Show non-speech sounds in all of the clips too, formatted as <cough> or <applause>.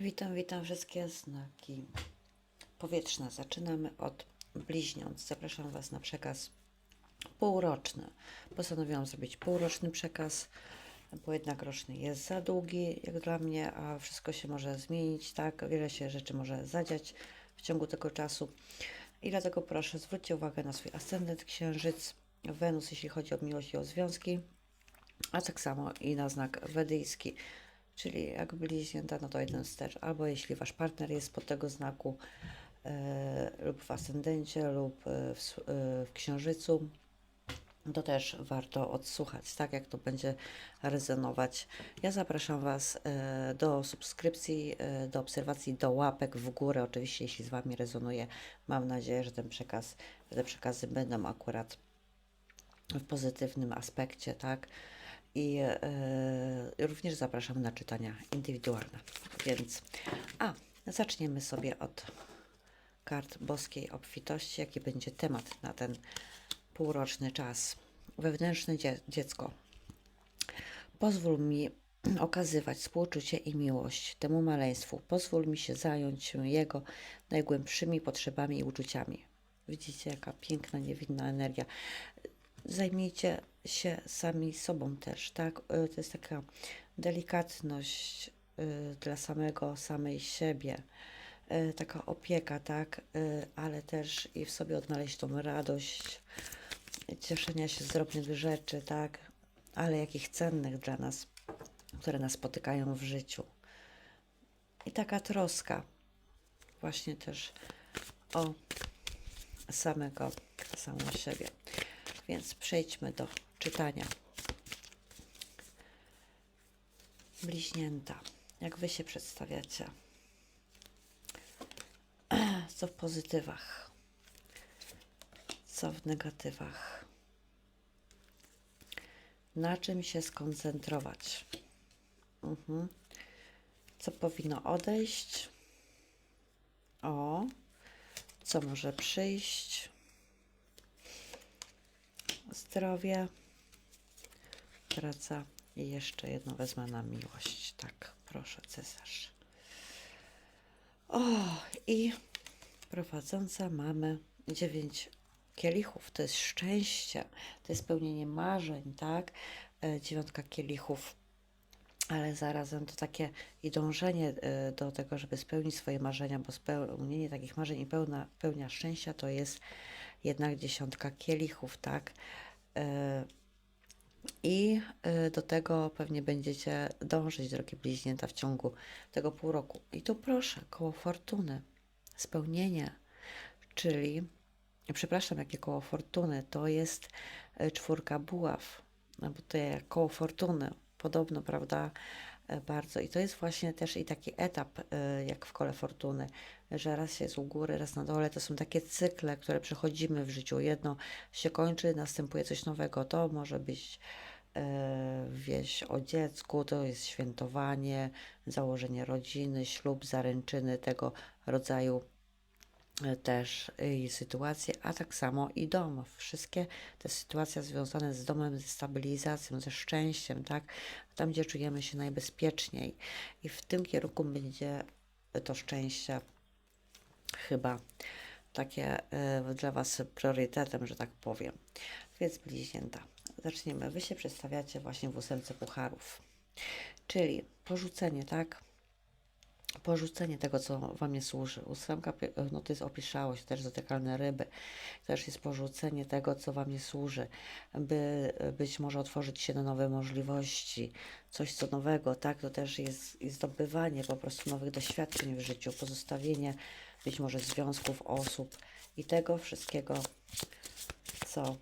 Witam, witam wszystkie znaki powietrzne. Zaczynamy od bliźniąt. Zapraszam Was na przekaz półroczny. Postanowiłam zrobić półroczny przekaz, bo jednak roczny jest za długi, jak dla mnie, a wszystko się może zmienić, tak? Wiele się rzeczy może zadziać w ciągu tego czasu. I dlatego proszę, zwróćcie uwagę na swój ascendent, księżyc, Wenus, jeśli chodzi o miłość i o związki, a tak samo i na znak wedyjski. Czyli jak bliźnięta, no to jeden ster. Albo jeśli wasz partner jest pod tego znaku e, lub w ascendencie, lub e, w, e, w księżycu, to też warto odsłuchać, tak jak to będzie rezonować. Ja zapraszam Was do subskrypcji, do obserwacji, do łapek w górę. Oczywiście, jeśli z Wami rezonuje, mam nadzieję, że ten przekaz, te przekazy będą akurat w pozytywnym aspekcie, tak? I e, również zapraszam na czytania indywidualne. Więc, a, zaczniemy sobie od kart boskiej obfitości, jaki będzie temat na ten półroczny czas. Wewnętrzne dzie- dziecko. Pozwól mi okazywać współczucie i miłość temu maleństwu. Pozwól mi się zająć się jego najgłębszymi potrzebami i uczuciami. Widzicie, jaka piękna, niewinna energia zajmijcie się sami sobą też, tak? Y, To jest taka delikatność y, dla samego, samej siebie, y, taka opieka, tak? Ale też i w sobie odnaleźć tą radość, cieszenia się z drobnych rzeczy, tak? Ale jakich cennych dla nas, które nas spotykają w życiu. I taka troska właśnie też o samego, samą siebie. Więc przejdźmy do czytania. Bliźnięta. Jak wy się przedstawiacie? <clears throat> Co w pozytywach? Co w negatywach? Na czym się skoncentrować? Mhm. Co powinno odejść? O, co może przyjść? Zdrowie, praca i jeszcze jedno wezmę na miłość. Tak, proszę, cesarz. O, i prowadząca mamy dziewięć kielichów. To jest szczęście, to jest spełnienie marzeń, tak? E, Dziewiątka kielichów ale zarazem to takie i dążenie e, do tego, żeby spełnić swoje marzenia, bo spełnienie takich marzeń i pełna, pełnia szczęścia to jest jednak dziesiątka kielichów, tak? E, I e, do tego pewnie będziecie dążyć, drogie bliźnięta, w ciągu tego pół roku. I tu proszę, koło fortuny, spełnienie, czyli, przepraszam, jakie koło fortuny, to jest e, czwórka buław, no bo to jak koło fortuny, podobno, prawda, bardzo. I to jest właśnie też i taki etap, e, jak w kole fortuny, że raz jest u góry, raz na dole. To są takie cykle, które przechodzimy w życiu. Jedno się kończy, następuje coś nowego. To może być e, wieść o dziecku, to jest świętowanie, założenie rodziny, ślub, zaręczyny, tego rodzaju e, też i sytuacje, a tak samo i dom. Wszystkie te sytuacje związane z domem, ze stabilizacją, ze szczęściem, tak? Tam, gdzie czujemy się najbezpieczniej. I w tym kierunku będzie to szczęście chyba takie e, dla Was priorytetem, że tak powiem. Więc bliźnięta. Zaczniemy. Wy się przedstawiacie właśnie w ósemce pucharów. Czyli porzucenie, tak? Porzucenie tego, co Wam nie służy. Ósemka, pi- no to jest opieszałość, też zatykalne ryby. Też jest porzucenie tego, co Wam nie służy, by e, być może otworzyć się na nowe możliwości, coś co nowego, tak? To też jest i zdobywanie po prostu nowych doświadczeń w życiu, pozostawienie być może związków, osób i tego wszystkiego, co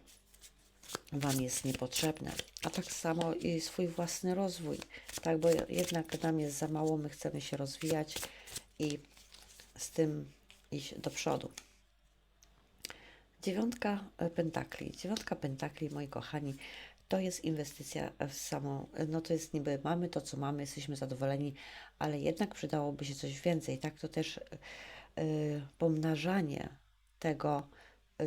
Wam jest niepotrzebne, a tak samo i swój własny rozwój, tak, bo jednak nam jest za mało, my chcemy się rozwijać i z tym iść do przodu. Dziewiątka pentakli. Dziewiątka pentakli, moi kochani, to jest inwestycja w samą, no to jest niby mamy to, co mamy, jesteśmy zadowoleni, ale jednak przydałoby się coś więcej, tak, to też y, pomnażanie tego,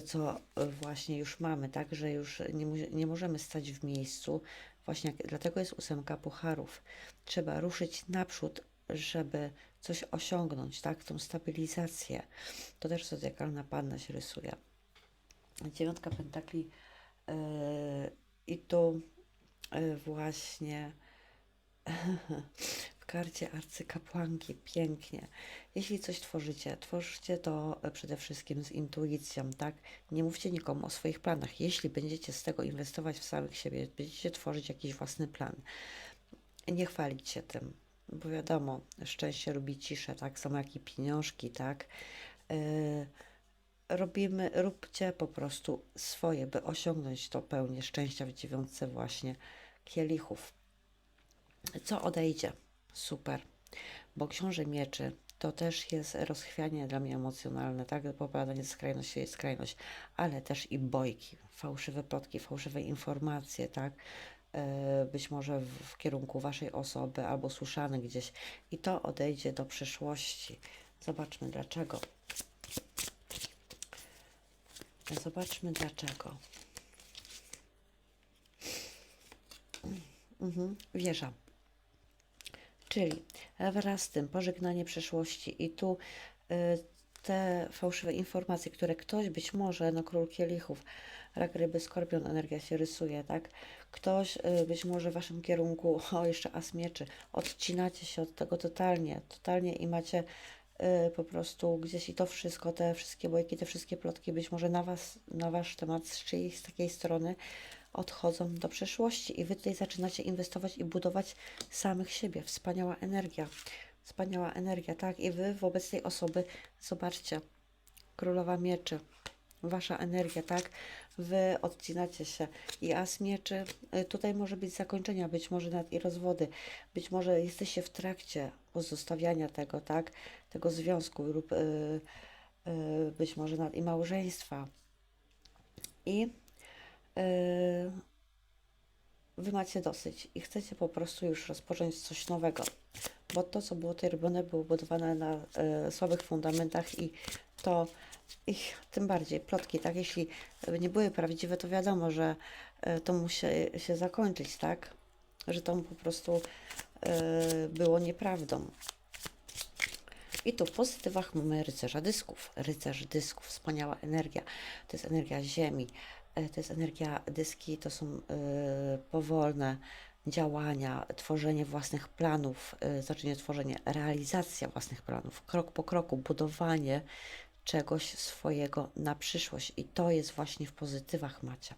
co y, właśnie już mamy, tak, że już nie, nie możemy stać w miejscu. Właśnie dlatego jest ósemka pucharów. Trzeba ruszyć naprzód, żeby coś osiągnąć, tak? Tą stabilizację. To też zodiakalna panna się rysuje. Dziewiątka pentakli yy, i tu yy, właśnie <laughs> karcie arcykapłanki pięknie. Jeśli coś tworzycie, tworzycie to e, przede wszystkim z intuicją, tak? Nie mówcie nikomu o swoich planach. Jeśli będziecie z tego inwestować w samych siebie, będziecie tworzyć jakiś własny plan, nie chwalić się tym, bo wiadomo, szczęście lubi ciszę, tak samo jak i pieniążki, tak? Yy, robimy, róbcie po prostu swoje, by osiągnąć to pełnię szczęścia w dziewiątce właśnie kielichów. Co odejdzie? Super. Bo książę mieczy to też jest rozchwianie dla mnie emocjonalne, tak? Popadanie z skrajności jest skrajność, ale też i bojki, fałszywe plotki, fałszywe informacje, tak? E, Być może w, kierunku waszej osoby albo słyszane gdzieś i to odejdzie do przyszłości. Zobaczmy dlaczego. Zobaczmy dlaczego. Mhm. Czyli wraz z tym pożegnanie przeszłości i tu y, te fałszywe informacje, które ktoś być może, no król kielichów, rak ryby, skorpion, energia się rysuje, tak? Ktoś y, być może w waszym kierunku, <laughs> o jeszcze as mieczy, odcinacie się od tego totalnie, totalnie i macie po prostu gdzieś i to wszystko, te wszystkie bojki, te wszystkie plotki być może na was, na wasz temat z czyjejś z takiej strony odchodzą do przeszłości i wy tutaj zaczynacie inwestować i budować samych siebie. Wspaniała energia. Wspaniała energia, tak? I wy wobec tej osoby, zobaczcie, królowa mieczy, wasza energia, tak? Wy odcinacie się i as mieczy, y, tutaj może być zakończenia, być może nawet i rozwody, być może jesteście w trakcie pozostawiania tego, tak? Tego związku lub y, y, być może nawet i małżeństwa. I Yy, wy macie dosyć i chcecie po prostu już rozpocząć coś nowego, bo to, co było tutaj robione, było budowane na y, słabych fundamentach i to ich tym bardziej plotki, tak? Jeśli nie były prawdziwe, to wiadomo, że y, to musi się zakończyć, tak? Że to po prostu było nieprawdą. I tu w pozytywach mamy rycerza dysków. Rycerz dysków, wspaniała energia. To jest energia ziemi, E, to jest energia dyski, to są y, powolne działania, tworzenie własnych planów, y, zaczęcie tworzenie, realizacja własnych planów, krok po kroku, budowanie czegoś swojego na przyszłość. I to jest właśnie w pozytywach macie.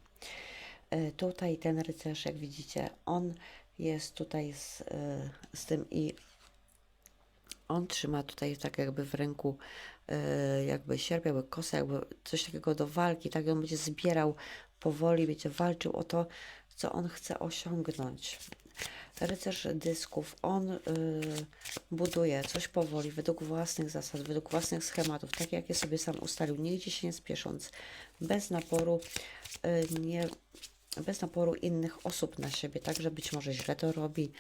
Y, tutaj ten rycerz, jak widzicie, on jest tutaj z, z tym i on trzyma tutaj tak jakby w ręku e, jakby sierp, jakby kosę, jakby coś takiego do walki, tak on będzie zbierał powoli, będzie walczył o to, co on chce osiągnąć. Rycerz dysków, on y, buduje coś powoli, według własnych zasad, według własnych schematów, tak jak je sobie sam ustalił, nigdzie się nie spiesząc, bez naporu, y, nie, bez naporu innych osób na siebie, tak, że być może źle to robi,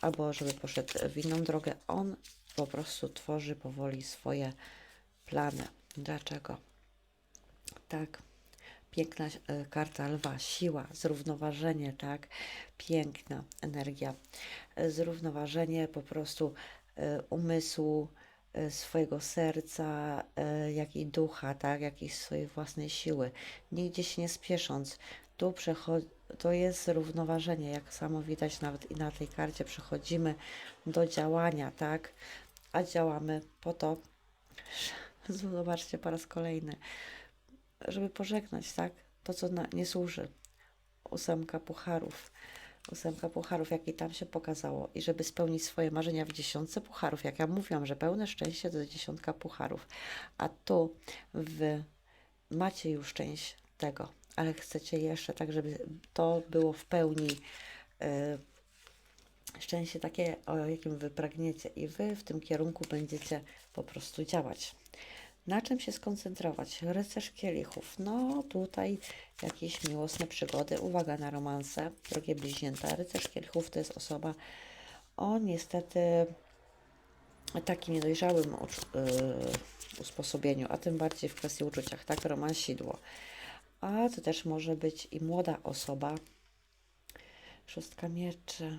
albo żeby poszedł w inną drogę. On po prostu tworzy powoli swoje plany. Dlaczego? Tak. Piękna e, karta lwa, siła, zrównoważenie, tak? Piękna energia, e, zrównoważenie po prostu e, umysłu, swojego serca, jak i ducha, tak? Jakiejś swojej własnej siły. Nigdzie się nie spiesząc. Tu przechodzi, to jest równoważenie, jak samo widać nawet i na tej karcie przechodzimy do działania, tak? A działamy po to, <laughs> zobaczcie po raz kolejny, żeby pożegnać, tak? To, co na, nie służy. Ósemka pucharów. Ósemka pucharów, jakie tam się pokazało. I żeby spełnić swoje marzenia w dziesiątce pucharów. Jak ja mówiłam, że pełne szczęście to dziesiątka pucharów. A tu w, macie już część tego, ale chcecie jeszcze tak, żeby to było w pełni y, szczęście takie, o jakim wy pragniecie i wy w tym kierunku będziecie po prostu działać. Na czym się skoncentrować? Rycerz kielichów. No tutaj jakieś miłosne przygody. Uwaga na romanse, drogie bliźnięta. Rycerz kielichów to jest osoba o niestety takim niedojrzałym yy, usposobieniu, a tym bardziej w kwestii uczuciach, tak, romansidło. A to też może być i młoda osoba. Szóstka mieczy,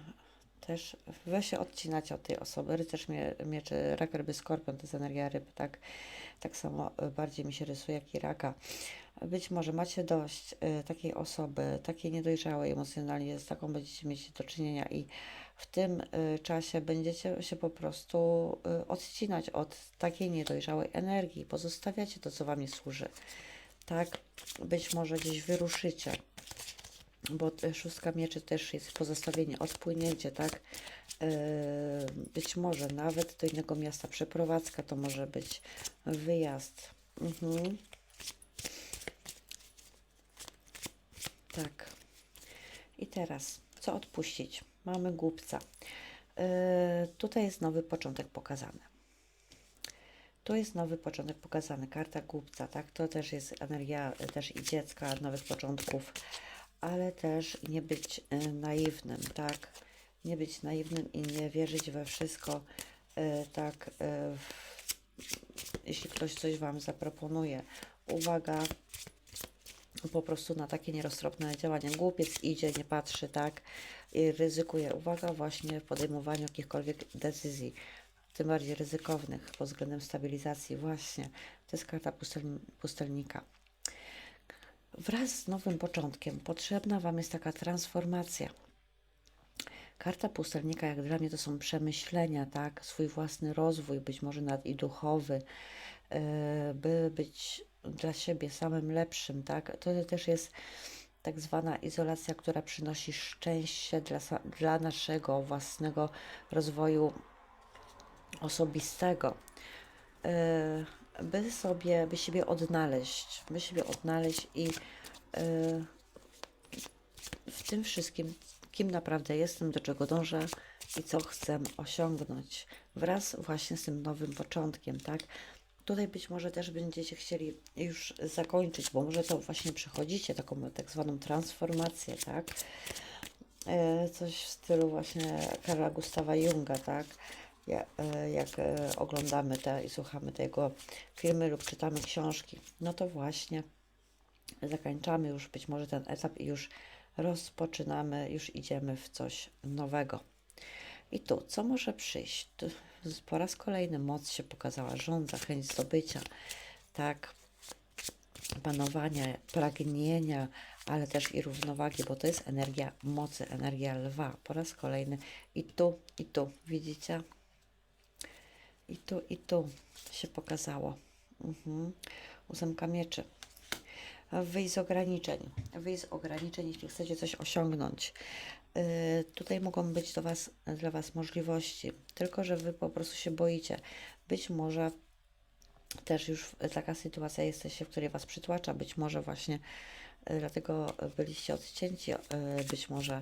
też wy się odcinacie od tej osoby. Rycerz mie, mieczy, rak ryby, skorpion to jest energia ryb, tak? Tak samo y, bardziej mi się rysuje jak i raka. Być może macie dość y, takiej osoby, takiej niedojrzałej emocjonalnie, z taką będziecie mieć do czynienia i w tym y, czasie będziecie się po prostu odcinać od takiej niedojrzałej energii. Pozostawiacie to, co Wam nie służy. Tak, być może gdzieś wyruszycie, bo szóstka mieczy też jest pozostawienie, odpłynięcie, tak? Yy, być może nawet do innego miasta przeprowadzka, to może być wyjazd. Mhm. Tak. I teraz, co odpuścić? Mamy głupca. Yy, tutaj jest nowy początek pokazany. Tu jest nowy początek pokazany. Karta głupca, tak? To też jest energia y, też i dziecka, nowych początków, ale też nie być y, naiwnym, tak? Nie być naiwnym i nie wierzyć we wszystko, y, tak? Jeśli ktoś coś Wam zaproponuje. Uwaga, po prostu na takie nieroztropne działania. Głupiec idzie, nie patrzy, tak? I ryzykuje. Uwaga właśnie w podejmowaniu jakichkolwiek decyzji, tym bardziej ryzykownych pod względem stabilizacji. Właśnie, to jest karta pustel, pustelnika. Wraz z nowym początkiem potrzebna Wam jest taka transformacja. Karta pustelnika, jak dla mnie, to są przemyślenia, tak? Swój własny rozwój, być może nawet i duchowy, yy, by być dla siebie samym lepszym, tak? To też jest tak zwana izolacja, która przynosi szczęście dla, dla naszego własnego rozwoju osobistego. Yy, by sobie, by siebie odnaleźć, by siebie odnaleźć i yy, w tym wszystkim, kim naprawdę jestem, do czego dążę i co chcę osiągnąć wraz właśnie z tym nowym początkiem, tak? Tutaj być może też będziecie chcieli już zakończyć, bo może to właśnie przechodzicie taką tak zwaną transformację, tak? E, Coś w stylu właśnie Karla Gustawa Junga, tak? E, Jak e, oglądamy te i słuchamy tego filmy lub czytamy książki, no to właśnie zakończamy już być może ten etap i już rozpoczynamy, już idziemy w coś nowego. I tu, co może przyjść? Tu po raz kolejny moc się pokazała, żądza, chęć zdobycia, tak, panowania, pragnienia, ale też i równowagi, bo to jest energia mocy, energia lwa. Po raz kolejny i tu, i tu, widzicie? I tu, i tu się pokazało. Mhm. Ósemka mieczy. Wyjść z ograniczeń. Wyjść z ograniczeń, jeśli chcecie coś osiągnąć. Yy, tutaj mogą być do was, dla Was możliwości, tylko że Wy po prostu się boicie. Być może też już taka sytuacja jesteście, w której Was przytłacza, być może właśnie yy, dlatego byliście odcięci, yy, być może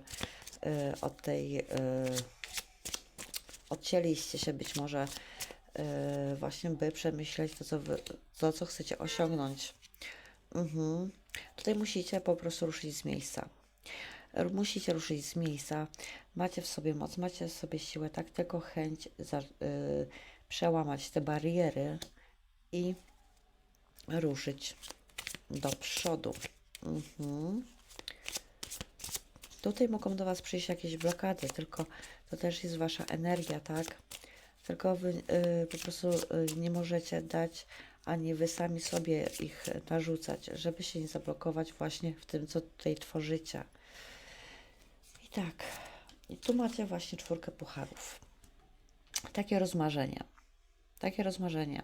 yy, od tej, odcięliście się być może yy, właśnie, by przemyśleć to, co, wy, to, co chcecie osiągnąć. Mhm. Tutaj musicie po prostu ruszyć z miejsca. Musicie ruszyć z miejsca. Macie w sobie moc, macie w sobie siłę, tak tylko chęć za, y, przełamać te bariery i ruszyć do przodu. Mhm. Tutaj mogą do Was przyjść jakieś blokady, tylko to też jest Wasza energia, tak? Tylko Wy y, po prostu y, nie możecie dać, ani Wy sami sobie ich narzucać, żeby się nie zablokować właśnie w tym, co tutaj tworzycie. I tak, i tu macie właśnie czwórkę pucharów. Takie rozmarzenie. Takie rozmarzenie.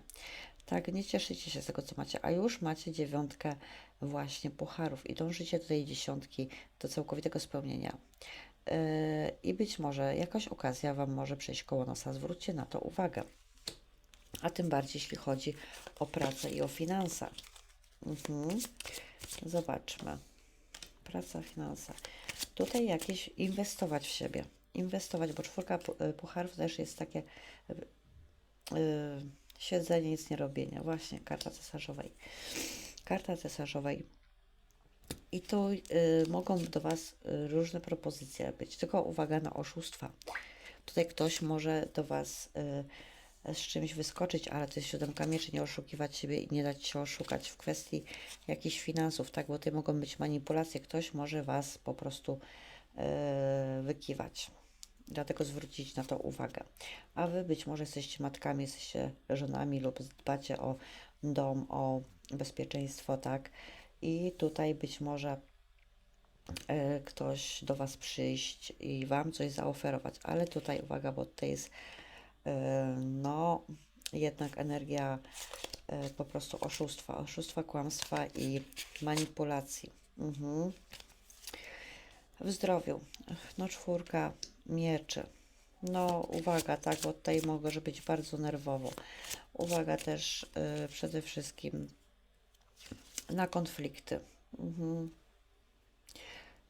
Tak, nie cieszycie się z tego, co macie, a już macie dziewiątkę właśnie pucharów i dążycie do tej dziesiątki, do całkowitego spełnienia. Yy, I być może jakaś okazja Wam może przejść koło nosa. Zwróćcie na to uwagę. A tym bardziej, jeśli chodzi o pracę i o finanse. Mhm. Zobaczmy. Praca, finanse. Tutaj jakieś inwestować w siebie. Inwestować, bo czwórka pu- pucharów też jest takie y, y, siedzenie, nic nie robienia. Właśnie, karta cesarzowej. Karta cesarzowej. I tu y, mogą do Was y, różne propozycje być, tylko uwaga na oszustwa. Tutaj ktoś może do Was y, z czymś wyskoczyć, ale to jest siódemka mieczy, nie oszukiwać siebie i nie dać się oszukać w kwestii jakichś finansów, tak, bo tutaj mogą być manipulacje, ktoś może Was po prostu y, wykiwać. Dlatego zwrócić na to uwagę. A wy być może jesteście matkami, jesteście żonami lub dbacie o dom, o bezpieczeństwo, tak? I tutaj być może e, ktoś do Was przyjść i Wam coś zaoferować, ale tutaj uwaga, bo tutaj jest e, no jednak energia e, po prostu oszustwa, oszustwa, kłamstwa i manipulacji. Mhm. W zdrowiu, no czwórka mieczy. No uwaga, tak, bo tutaj może być bardzo nerwowo. Uwaga też y, przede wszystkim na konflikty. Mhm.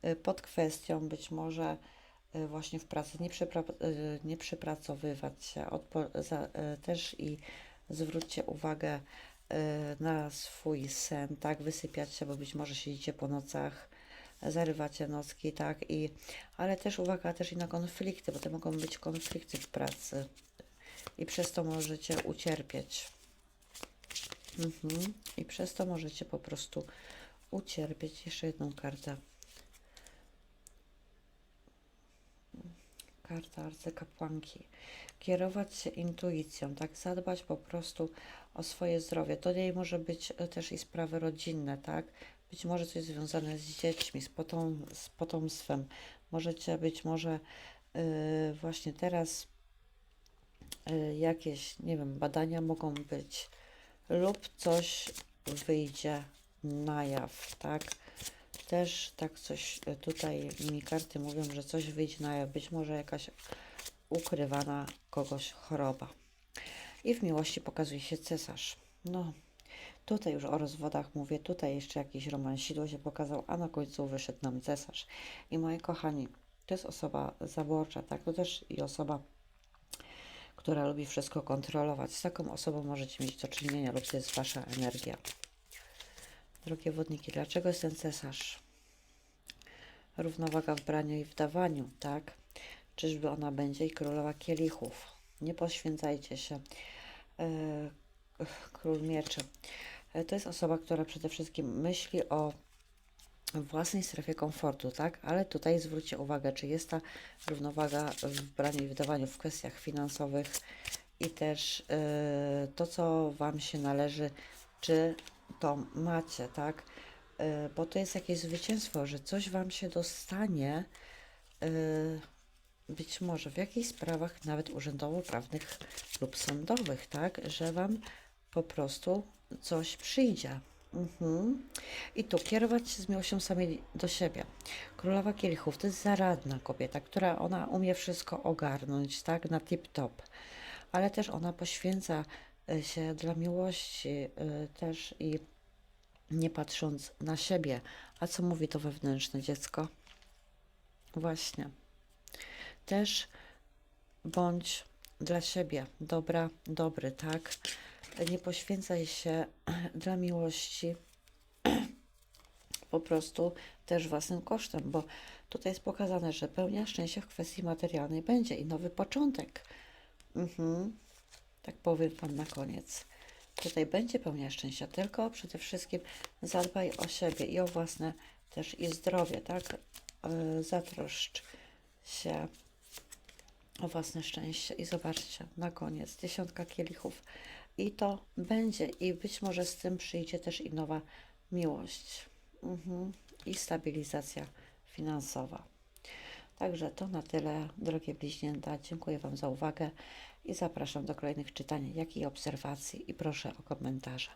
Y, Pod kwestią być może y, właśnie w pracy nie, przypra- y, nie przypracowywać się, za, też i zwróćcie uwagę na swój sen, tak, wysypiać się, bo być może siedzicie po nocach, zarywacie nocki, tak, i, ale też uwaga też i na konflikty, bo to mogą być konflikty w pracy i przez to możecie ucierpieć. Mhm. I przez to możecie po prostu ucierpieć. Jeszcze jedną kartę. Karta arcykapłanki. Kierować się intuicją, tak? Zadbać po prostu o swoje zdrowie. To nie może być też i sprawy rodzinne, tak? Być może coś związane z dziećmi, z, potom, z potomstwem. Możecie być może yy, właśnie teraz yy, jakieś, nie wiem, badania mogą być lub coś wyjdzie na jaw, tak? Też tak coś y, tutaj mi karty mówią, że coś wyjdzie na jaw, być może jakaś ukrywana kogoś choroba. I w miłości pokazuje się cesarz. No, tutaj już o rozwodach mówię, tutaj jeszcze jakiś romansidło się pokazał, a na końcu wyszedł nam cesarz. I moi kochani, to jest osoba zaborcza, tak? To też i osoba która lubi wszystko kontrolować. Z taką osobą możecie mieć do czynienia lub to jest wasza energia. Drogie wodniki, dlaczego jest ten cesarz? Równowaga w braniu i w dawaniu, tak? Czyżby ona będzie i królowa kielichów? Nie poświęcajcie się. Król mieczy. E, to jest osoba, która przede wszystkim myśli o własnej strefie komfortu, tak? Ale tutaj zwróćcie uwagę, czy jest ta równowaga w braniu i wydawaniu w kwestiach finansowych i też yy, to, co Wam się należy, czy to macie, tak? Yy, bo to jest jakieś zwycięstwo, że coś Wam się dostanie, yy, być może w jakichś sprawach nawet urzędowo-prawnych lub sądowych, tak? Że Wam po prostu coś przyjdzie. Mhm. I tu kierować się z miłością samej do siebie. Królowa Kielichów to jest zaradna kobieta, która ona umie wszystko ogarnąć, tak, na tip-top. Ale też ona poświęca y, się dla miłości y, też i nie patrząc na siebie. A co mówi to wewnętrzne dziecko? Właśnie. Też bądź dla siebie dobra, dobry, tak? Nie poświęcaj się <clears throat> dla miłości <clears throat> po prostu też własnym kosztem, bo tutaj jest pokazane, że pełnia szczęścia w kwestii materialnej będzie i nowy początek. Mhm. Tak powiem Wam na koniec. Tutaj będzie pełnia szczęścia, tylko przede wszystkim zadbaj o siebie i o własne też i zdrowie, tak? Yy, zatroszcz się o własne szczęście i zobaczcie, na koniec dziesiątka kielichów i to będzie i być może z tym przyjdzie też i nowa miłość mhm. i stabilizacja finansowa. Także to na tyle, drogie bliźnięta. Dziękuję Wam za uwagę i zapraszam do kolejnych czytań, jak i obserwacji i proszę o komentarze.